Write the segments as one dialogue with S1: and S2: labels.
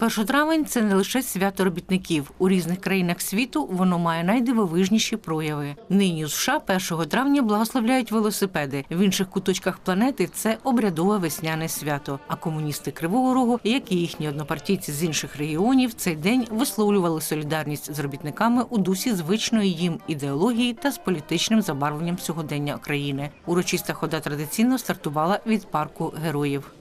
S1: 1 травень це не лише свято робітників. У різних країнах світу воно має найдивовижніші прояви. Нині у США 1 травня благословляють велосипеди. В інших куточках планети це обрядове весняне свято. А комуністи Кривого Рогу, як і їхні однопартійці з інших регіонів, цей день висловлювали солідарність з робітниками у дусі звичної їм ідеології та з політичним забарвленням сьогодення країни. Урочиста хода традиційно стартувала від парку героїв.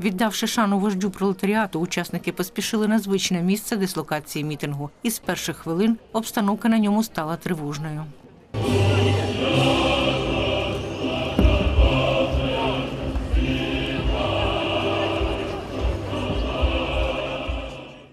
S1: Віддавши шану вождю пролетаріату, учасники поспішили на звичне місце дислокації мітингу. І з перших хвилин обстановка на ньому стала тривожною.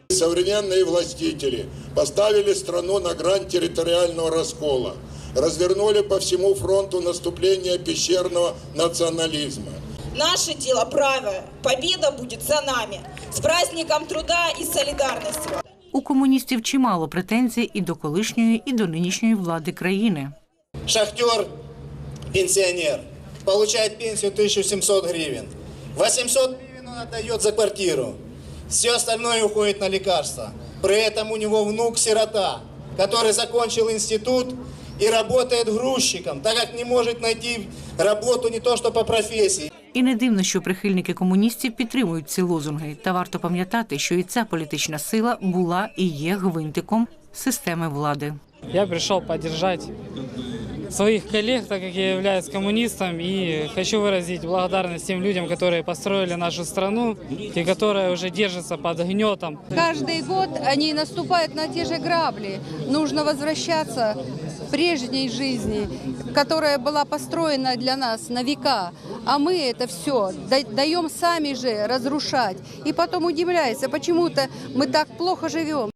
S2: Современные властители поставили страну на грань территориального раскола, развернули по всему фронту наступление пещерного национализма.
S3: Наше дело правое. Победа будет за нами. С праздником труда и солидарности.
S1: У комуністів чимало претензій і до колишньої, і до нинішньої влади країни.
S4: Шахтер, пенсионер, получает пенсию 1700 гривен. 800 гривен он отдает за квартиру. Все остальное уходит на лекарства. При этом у него внук-сирота, который закончил институт и работает грузчиком, так как не может найти работу не то что по профессии.
S1: І не дивно, що прихильники комуністів підтримують ці лозунги. Та варто пам'ятати, що і ця політична сила була і є гвинтиком системи влади.
S5: Я пришел поддержать своих коллег, так как я являюсь коммунистом, и хочу выразить благодарность тем людям, которые построили нашу страну и которые уже держатся под гнетом
S6: Каждый год они наступают на те же грабли. Нужно возвращаться к прежней жизни, которая была построена для нас на века. А мы это все даем сами же разрушать. И потом удивляется, почему-то мы так плохо живем.